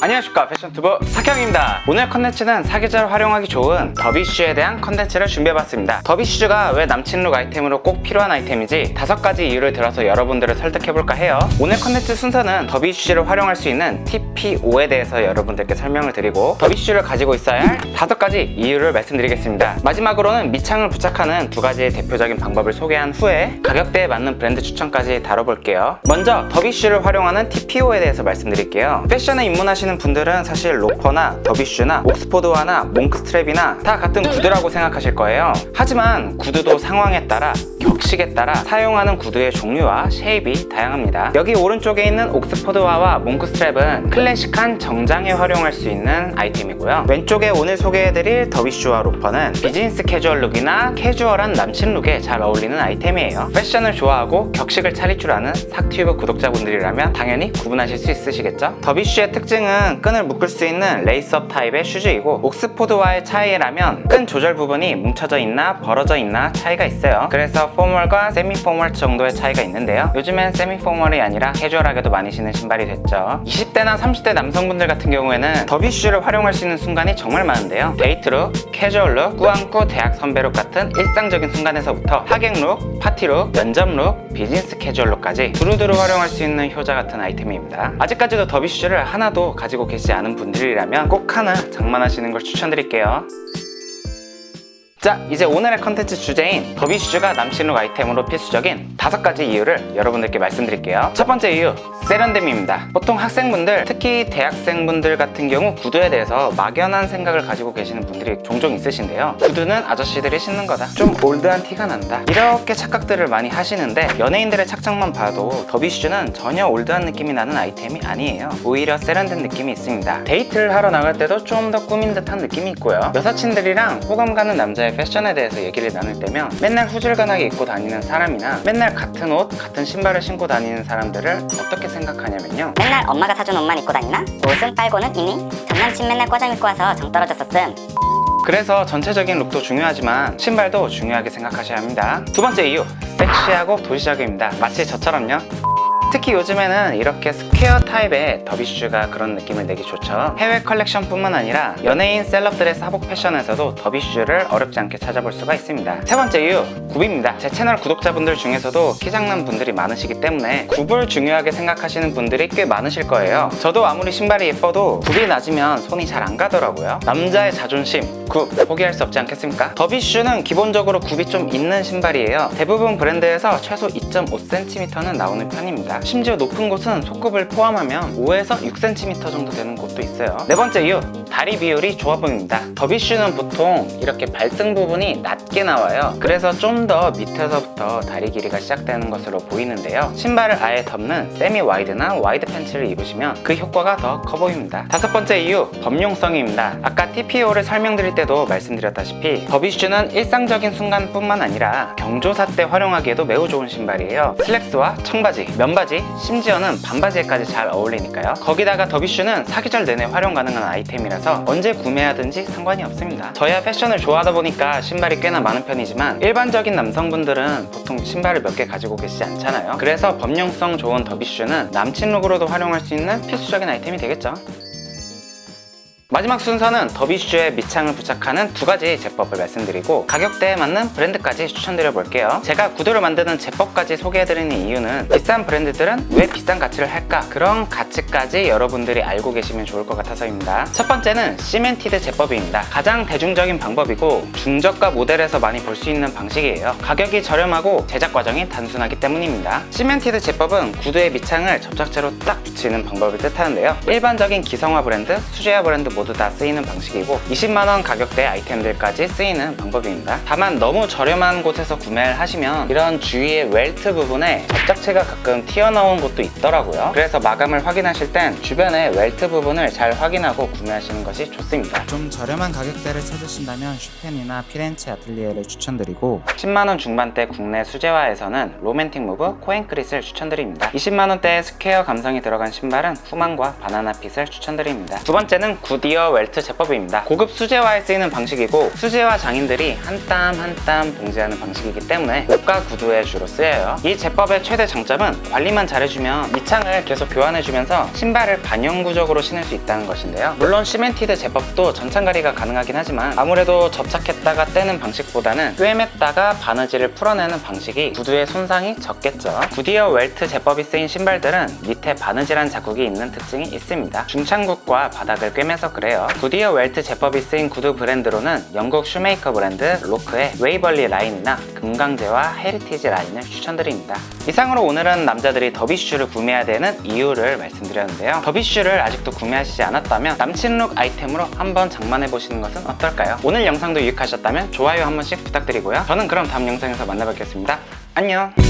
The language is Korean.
안녕하십니까 패션투브 사경입니다. 오늘 컨텐츠는 사계절 활용하기 좋은 더비슈에 대한 컨텐츠를 준비해봤습니다. 더비슈가 왜 남친룩 아이템으로 꼭 필요한 아이템인지? 다섯 가지 이유를 들어서 여러분들을 설득해볼까 해요. 오늘 컨텐츠 순서는 더비슈를 활용할 수 있는 TP5에 대해서 여러분들께 설명을 드리고 더비슈를 가지고 있어야 할 다섯 가지 이유를 말씀드리겠습니다. 마지막으로는 밑창을 부착하는 두 가지의 대표적인 방법을 소개한 후에 가격대에 맞는 브랜드 추천까지 다뤄볼게요. 먼저 더비슈를 활용하는 TPO에 대해서 말씀드릴게요. 패션에 입문하 시는 분들은 사실 로퍼나 더비슈나 옥스포드와나 몽크스트랩이나 다 같은 구두라고 생각하실 거예요. 하지만 구두도 상황에 따라 격식에 따라 사용하는 구두의 종류와 쉐입이 다양합니다. 여기 오른쪽에 있는 옥스포드와와 몽크스트랩은 클래식한 정장에 활용할 수 있는 아이템이고요. 왼쪽에 오늘 소개해드릴 더비슈와 로퍼는 비즈니스 캐주얼 룩이나 캐주얼한 남친 룩에 잘 어울리는 아이템이에요. 패션을 좋아하고 격식을 차릴 줄 아는 삭튜브 구독자분들이라면 당연히 구분하실 수 있으시겠죠? 더비슈의 특징은 끈을 묶을 수 있는 레이스업 타입의 슈즈이고 옥스포드와의 차이라면 끈 조절 부분이 뭉쳐져 있나 벌어져 있나 차이가 있어요. 그래서 포멀과 세미 포멀 정도의 차이가 있는데요. 요즘엔 세미 포멀이 아니라 캐주얼하게도 많이 신는 신발이 됐죠. 20 대나 30대 남성분들 같은 경우에는 더비슈를 활용할 수 있는 순간이 정말 많은데요. 데이트룩, 캐주얼룩, 꾸안꾸 대학 선배룩 같은 일상적인 순간에서부터 하객룩, 파티룩, 면접룩, 비즈니스 캐주얼룩까지 두루두루 활용할 수 있는 효자 같은 아이템입니다. 아직까지도 더비슈를 하나도 가지고 계시지 않은 분들이라면 꼭 하나 장만하시는 걸 추천드릴게요 자 이제 오늘의 컨텐츠 주제인 더비슈즈가 남친룩 아이템으로 필수적인 다섯 가지 이유를 여러분들께 말씀드릴게요. 첫 번째 이유 세련됨입니다. 보통 학생분들 특히 대학생분들 같은 경우 구두에 대해서 막연한 생각을 가지고 계시는 분들이 종종 있으신데요. 구두는 아저씨들이 신는 거다. 좀 올드한 티가 난다. 이렇게 착각들을 많이 하시는데 연예인들의 착장만 봐도 더비슈즈는 전혀 올드한 느낌이 나는 아이템이 아니에요. 오히려 세련된 느낌이 있습니다. 데이트를 하러 나갈 때도 좀 더 꾸민 듯한 느낌이 있고요. 여사친들이랑 호감 가는 남자의 패션에 대해서 얘기를 나눌 때면 맨날 후줄근하게 입고 다니는 사람이나 맨날 같은 옷, 같은 신발을 신고 다니는 사람들을 어떻게 생각하냐면요. 맨날 엄마가 사준 옷만 입고 다니나? 옷은 빨고는 이미? 전남친 맨날 과장 입고 와서 정 떨어졌었음. 그래서 전체적인 룩도 중요하지만 신발도 중요하게 생각하셔야 합니다. 두 번째 이유 섹시하고 도시적입니다. 마치 저처럼요 특히 요즘에는 이렇게 스퀘어 타입의 더비슈즈가 그런 느낌을 내기 좋죠. 해외 컬렉션뿐만 아니라 연예인 셀럽들의 사복 패션에서도 더비슈즈를 어렵지 않게 찾아볼 수가 있습니다. 세 번째 이유 굽입니다. 제 채널 구독자분들 중에서도 키 작는 분들이 많으시기 때문에 굽을 중요하게 생각하시는 분들이 꽤 많으실 거예요. 저도 아무리 신발이 예뻐도 굽이 낮으면 손이 잘 안 가더라고요. 남자의 자존심 굽 포기할 수 없지 않겠습니까? 더비슈는 기본적으로 굽이 좀 있는 신발이에요. 대부분 브랜드에서 최소 2.5cm는 나오는 편입니다 심지어 높은 곳은 속굽을 포함하면 5에서 6cm 정도 되는 곳도 있어요. 네 번째 이유 다리 비율이 좋아 보입니다. 더비슈는 보통 이렇게 발등 부분이 낮게 나와요. 그래서 좀 더 밑에서부터 다리 길이가 시작되는 것으로 보이는데요. 신발을 아예 덮는 세미 와이드나 와이드 팬츠를 입으시면 그 효과가 더 커 보입니다. 다섯 번째 이유 범용성입니다. 아까 TPO를 설명드릴 때도 말씀드렸다시피 더비슈는 일상적인 순간뿐만 아니라 경조사 때 활용하기에도 매우 좋은 신발이에요. 슬랙스와 청바지, 면바지, 심지어는 반바지에까지 잘 어울리니까요. 거기다가 더비슈는 사계절 내내 활용 가능한 아이템이라서 언제 구매하든지 상관이 없습니다. 저야 패션을 좋아하다 보니까 신발이 꽤나 많은 편이지만 일반적인 남성분들은 보통 신발을 몇 개 가지고 계시지 않잖아요. 그래서 범용성 좋은 더비슈는 남친 룩으로도 활용할 수 있는 필수적인 아이템이 되겠죠 마지막 순서는 더비슈즈에 밑창을 부착하는 두 가지 제법을 말씀드리고 가격대에 맞는 브랜드까지 추천드려 볼게요. 제가 구두를 만드는 제법까지 소개해드리는 이유는 비싼 브랜드들은 왜 비싼 가치를 할까? 그런 가치까지 여러분들이 알고 계시면 좋을 것 같아서입니다. 첫 번째는 시멘티드 제법입니다. 가장 대중적인 방법이고 중저가 모델에서 많이 볼 수 있는 방식이에요. 가격이 저렴하고 제작 과정이 단순하기 때문입니다. 시멘티드 제법은 구두의 밑창을 접착제로 딱 붙이는 방법을 뜻하는데요. 일반적인 기성화 브랜드, 수제화 브랜드 모두 다 쓰이는 방식이고 20만원 가격대 아이템들까지 쓰이는 방법입니다. 다만 너무 저렴한 곳에서 구매를 하시면 이런 주위의 웰트 부분에 접착체가 가끔 튀어나온 곳도 있더라고요. 그래서 마감을 확인하실 땐 주변의 웰트 부분을 잘 확인하고 구매하시는 것이 좋습니다. 좀 저렴한 가격대를 찾으신다면 슈펜이나 피렌체 아틀리에를 추천드리고 10만원 중반대 국내 수제화에서는 로맨틱 무브 코앤크릿을 추천드립니다. 20만원대의 스퀘어 감성이 들어간 신발은 후만과 바나나핏을 추천드립니다. 두 번째는 구디 구디어 웰트 제법입니다. 고급 수제화에 쓰이는 방식이고 수제화 장인들이 한 땀 한 땀 봉제하는 방식이기 때문에 옷과 구두에 주로 쓰여요. 이 제법의 최대 장점은 관리만 잘해주면 밑창을 계속 교환해주면서 신발을 반영구적으로 신을 수 있다는 것인데요. 물론 시멘티드 제법도 전창 가리가 가능하긴 하지만 아무래도 접착했다가 떼는 방식보다는 꿰맸다가 바느질을 풀어내는 방식이 구두의 손상이 적겠죠. 구디어 웰트 제법이 쓰인 신발들은 밑에 바느질한 자국이 있는 특징이 있습니다. 중창국과 바닥을 꿰매서 그래요. 구디어 웰트 제법이 쓰인 구두 브랜드로는 영국 슈메이커 브랜드 로크의 웨이벌리 라인이나 금강제와 헤리티지 라인을 추천드립니다. 이상으로 오늘은 남자들이 더비슈를 구매해야 되는 이유를 말씀드렸는데요. 더비슈를 아직도 구매하시지 않았다면 남친룩 아이템으로 한번 장만해 보시는 것은 어떨까요? 오늘 영상도 유익하셨다면 좋아요 한 번씩 부탁드리고요. 저는 그럼 다음 영상에서 만나 뵙겠습니다. 안녕!